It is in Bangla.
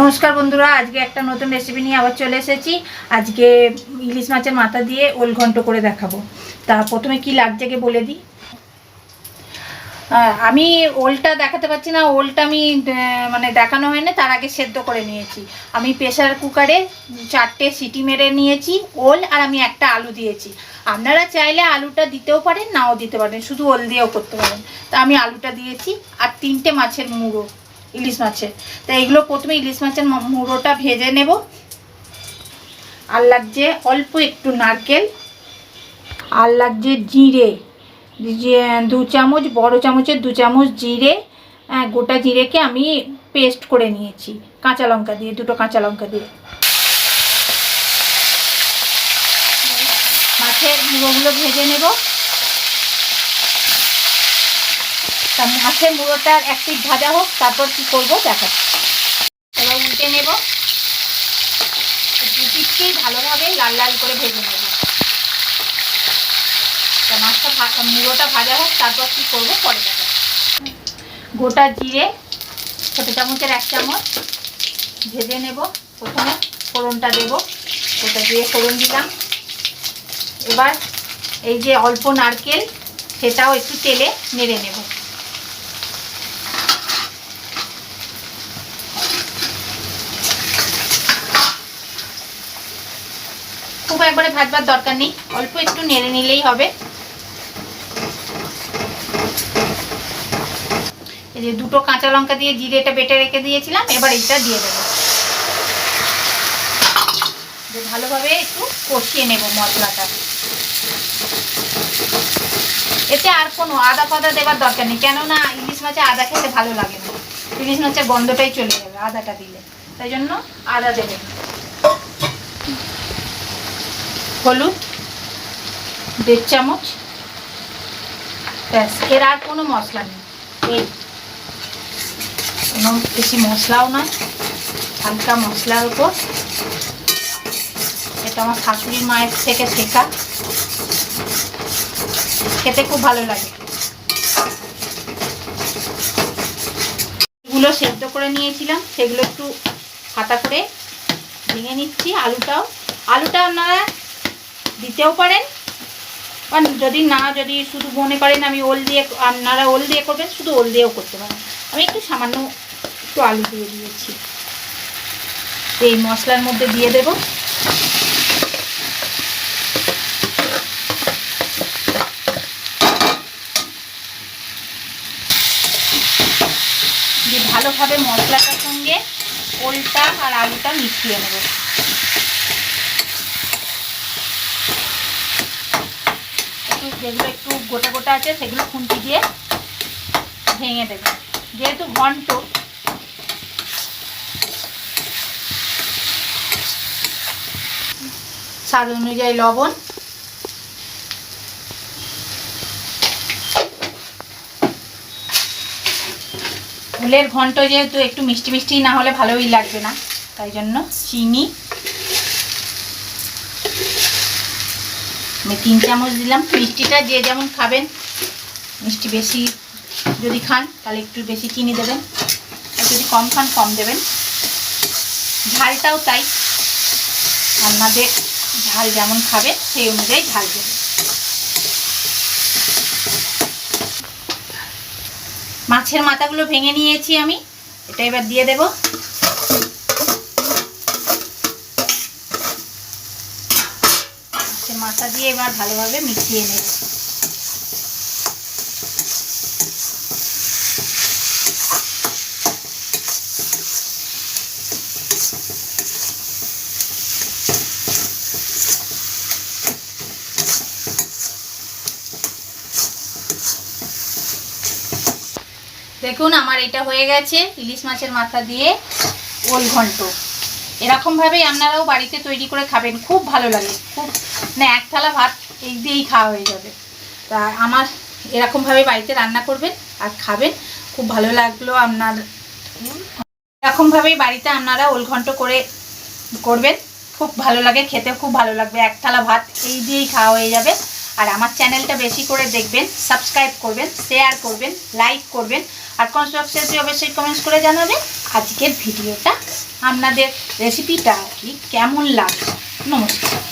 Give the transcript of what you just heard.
নমস্কার বন্ধুরা, আজকে একটা নতুন রেসিপি নিয়ে আবার চলে এসেছি। আজকে ইলিশ মাছের মাথা দিয়ে ওল ঘন্ট করে দেখাবো। তা প্রথমে কি লাগছে কে বলে দিই। আমি ওলটা দেখাতে পারছি না, ওলটা আমি মানে দেখানো হয় না তার আগে সেদ্ধ করে নিয়েছি। আমি প্রেসার কুকারে চারটে সিটি মেরে নিয়েছি, ওল আর আমি একটা আলু দিয়েছি। আপনারা চাইলে আলুটা দিতেও পারেন, নাও দিতে পারেন, শুধু ওল দিয়েও করতে পারেন। তা আমি আলুটা দিয়েছি, আর তিনটে মাছের মুড়ো। ইলিশ মাছের। তা এগুলো প্রথমে ইলিশ মাছের মুড়োটা ভেজে নেব। আর লাগছে অল্প একটু নারকেল, আর লাগছে জিরে। দু চামচ, বড় চামচের দু চামচ জিরে গোটা জিরেকে আমি পেস্ট করে নিয়েছি, কাঁচা লঙ্কা দিয়ে, দুটো কাঁচা লঙ্কা দিয়ে। মাছের মুড়োগুলো ভেজে নেব। তা মাছের মুড়োটার এক পিঠ ভাজা হোক, তারপর কি করব দেখাচ্ছি। এবার উল্টে নেব। দু পিঠকেই ভালোভাবে লাল লাল করে ভেজে নেব। তা মাছটা মুড়োটা ভাজা হোক, তারপর কি করব পরে দেখা গোটা জিরে, ছোটো চামচের এক চামচ, ভেজে নেব। প্রথমে ফোড়নটা দেব। ওটা দিয়ে ফোড়ন দিলাম। এবার এই যে অল্প নারকেল, সেটাও একটু তেলে নেড়ে নেব। একবারে ভাজবার দরকার নেই। অল্প একটু নেড়ে নিলেই হবে। এই যে দুটো কাঁচা লঙ্কা দিয়ে জিরেটা বেটে রেখে দিয়েছিলাম, এবার এটা দিয়ে দেবো। ভালোভাবে একটু কষিয়ে নেব মশলাটা। এতে আর কোনো আদা ফাদা দেওয়ার দরকার নেই, কেননা ইলিশ মাছে আদা খেতে ভালো লাগে না। ইলিশ মাছের গন্ধটাই চলে যাবে আদাটা দিলে। তাই জন্য আদা দেবেন হলুদ, দেড় চামচ। ব্যাস, এর আর কোনো মশলা নেই। এই, কোনো বেশি মশলাও নয়, হালকা মশলার উপর। এটা আমার শাশুড়ির মায়ের থেকে শেখা। খেতে খুব ভালো লাগে। এগুলো সেদ্ধ করে নিয়েছিলাম, সেগুলো একটু হাতা করে ভেঙে নিচ্ছি আলুটাও। আলুটা আপনারা দিতেও পারেন। বা যদি না, যদি শুধু মনে করেন আমি ওল দিয়ে, আপনারা ওল দিয়ে করবেন, শুধু ওল দিয়েও করতে পারেন। আমি একটু সামান্য একটু আলু দিয়ে দিয়েছি। এই মশলার মধ্যে দিয়ে দেব। দিয়ে ভালোভাবে মশলাটার সঙ্গে ওলটা আর আলুটা মিশিয়ে নেব। একটু যেগুলো একটু গোটা গোটা আছে, সেগুলো খুন্তি দিয়ে ভেঙে দেবে। যেহেতু ঘন্ট, স্বাদ অনুযায়ী লবণ ফুলের ঘন্ট যেহেতু একটু মিষ্টি মিষ্টি না হলে ভালোই লাগবে না, তাই জন্য চিনি আমি তিন চামচ দিলাম। মিষ্টিটা যে যেমন খাবেন, মিষ্টি বেশি যদি খান, তাহলে একটু বেশি চিনি দেবেন। আর যদি কম খান, কম দেবেন। ঝালটাও তাই। আপনাদের ঝাল যেমন খাবে, সেই অনুযায়ী ঝাল দেবেন মাছের মাথাগুলো ভেঙে নিয়েছি আমি। এটা এবার দিয়ে দেব মাছের মাথা দিয়ে এবার ভালোভাবে মিশিয়ে নেব। দেখুন, আমার এটা হয়ে গেছে ইলিশ মাছের মাথা দিয়ে ওল ঘন্ট। এরকমভাবেই আপনারাও বাড়িতে তৈরি করে খাবেন, খুব ভালো লাগে, খুব না, এক থালা ভাত এই দিয়েই খাওয়া হয়ে যাবে। তা আমার এরকমভাবে বাড়িতে রান্না করবেন আর খাবেন, খুব ভালো লাগল আপনার। এরকমভাবেই বাড়িতে আপনারা ওল ঘন্ট করে করবেন, খুব ভালো লাগে খেতে খুব ভালো লাগবে। এক থালা ভাত এই দিয়েই খাওয়া হয়ে যাবে। আর আমার চ্যানেলটা বেশি করে দেখবেন, সাবস্ক্রাইব করবেন, শেয়ার করবেন, লাইক করবেন, আর কনস্ট্রাকশন অবশ্যই কমেন্টস করে জানাবেন। আজকের ভিডিওটা আপনাদের রেসিপিটা কি? কেমন লাগে নমস্কার।